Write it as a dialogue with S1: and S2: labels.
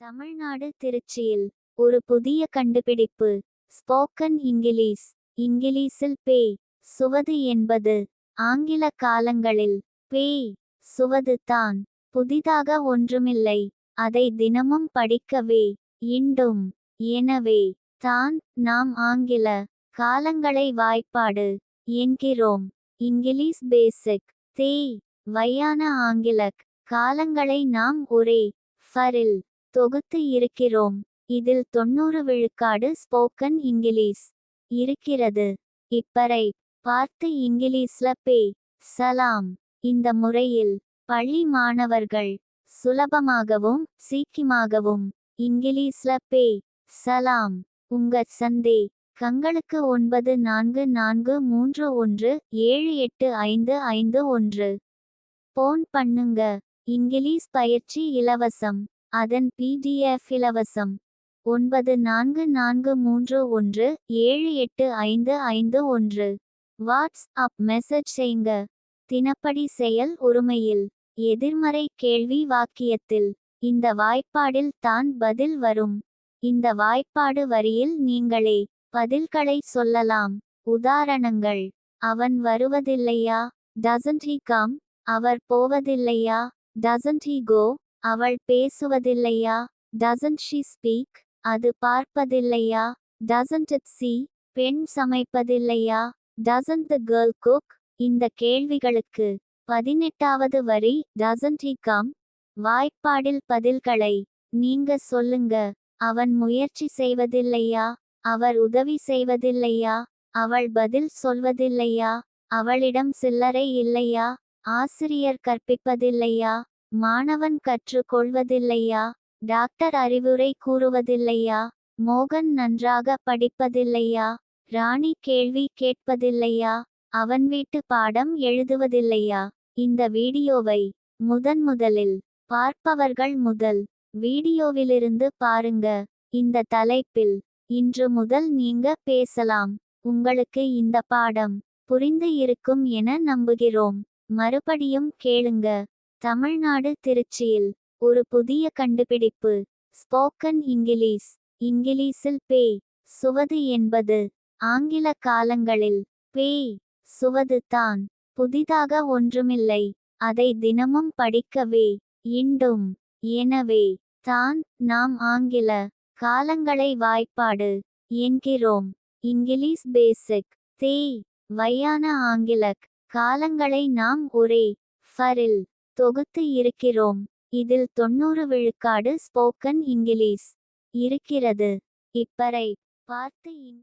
S1: தமிழ்நாடு திருச்சியில் ஒரு புதிய கண்டுபிடிப்பு. ஸ்போக்கன் இங்கிலீஷ் இங்கிலீஷில் பேய் சுவது என்பது ஆங்கில காலங்களில் பேய் சுவது தான். புதிதாக ஒன்றுமில்லை அதை தினமும் படிக்கவே இண்டும் எனவே தான் நாம் ஆங்கில காலங்களை வாய்ப்பாடு என்கிறோம். இங்கிலீஷ் பேசிக் தேய் வையான ஆங்கிலக் காலங்களை நாம் ஒரே ஃபரில் தொகுத்து இருக்கிறோம். இதில் தொண்ணூறு விழுக்காடு ஸ்போக்கன் இங்கிலீஷ். இருக்கிறது. இப்பறை பார்த்து இங்கிலீஷ்ல பே. சலாம். இந்த முறையில் பள்ளி மாணவர்கள் சுலபமாகவும் சீக்கியமாகவும் இங்கிலீஷ்ல பே. சலாம். உங்க சந்தே. கங்களுக்கு ஒன்பது நான்கு நான்கு மூன்று ஒன்று ஏழு எட்டு ஐந்து ஐந்து ஒன்று. போன் பண்ணுங்க. இங்கிலீஷ் பயிற்சி இலவசம். அதன் பிடிஎஃப் இலவசம். ஒன்பது நான்கு நான்கு மூன்று ஒன்று ஏழு எட்டு ஐந்து ஐந்து ஒன்று. வாட்ஸ் அப் மெசேஜ் செய்ங்க. தினப்படி செயல் உரிமையில். எதிர்மறை கேள்வி வாக்கியத்தில். இந்த வாய்ப்பாடில் தான் பதில் வரும். இந்த வாய்ப்பாடு வரியில் நீங்களே பதில்களை சொல்லலாம். உதாரணங்கள். அவன் வருவதில்லையா? டசன்ட் ஹி கம் அவர் போவதில்லையா? டசன்ட் ஹி கோ அவள் பேசுவதில்லையா? டசன்ட் ஷீ ஸ்பீக் அது பார்ப்பதில்லையா? டசன்ட் இட் சி பெண் சமைப்பதில்லையா? டசன்ட் த கேர்ள் குக் இந்த கேள்விகளுக்கு பதினெட்டாவது வரி டசன்ட் ஹி கம் வாய்ப்பாடில் பதில்களை நீங்க சொல்லுங்க. அவன் முயற்சி செய்வதில்லையா? அவர் உதவி செய்வதில்லையா? அவள் பதில் சொல்வதில்லையா? அவளிடம் சில்லறை இல்லையா? ஆசிரியர் கற்பிப்பதில்லையா? மாணவன் கற்றுக்கொள்வதில்லையா டாக்டர் அறிவுரை கூறுவதில்லையா? மோகன் நன்றாக படிப்பதில்லையா? ராணி கேள்வி கேட்பதில்லையா? அவன் வீட்டு பாடம் எழுதுவதில்லையா? இந்த வீடியோவை முதன் முதலில் பார்ப்பவர்கள் முதல் வீடியோவிலிருந்து பாருங்க. இந்த தலைப்பில் இன்று முதல் நீங்க பேசலாம். உங்களுக்கு இந்த பாடம் புரிந்து இருக்கும் என நம்புகிறோம். மறுபடியும் கேளுங்க. தமிழ்நாடு திருச்சியில் ஒரு புதிய கண்டுபிடிப்பு. Spoken English. இங்கிலீஷில் பேய் சுவது என்பது ஆங்கில காலங்களில் பேய் சுவது தான். புதிதாக ஒன்றுமில்லை. அதை தினமும் படிக்கவே. இண்டும் எனவே தான் நாம் ஆங்கில காலங்களை வாய்ப்பாடு என்கிறோம். இங்கிலீஷ் பேசிக். தேய் வையான ஆங்கிலக் காலங்களை நாம் ஒரே. ஃபரில் தொகுத்து இருக்கிறோம். இதில் தொண்ணூறு விழுக்காடு ஸ்போக்கன் இங்கிலீஷ். இருக்கிறது. இப்பறை பார்த்து இன்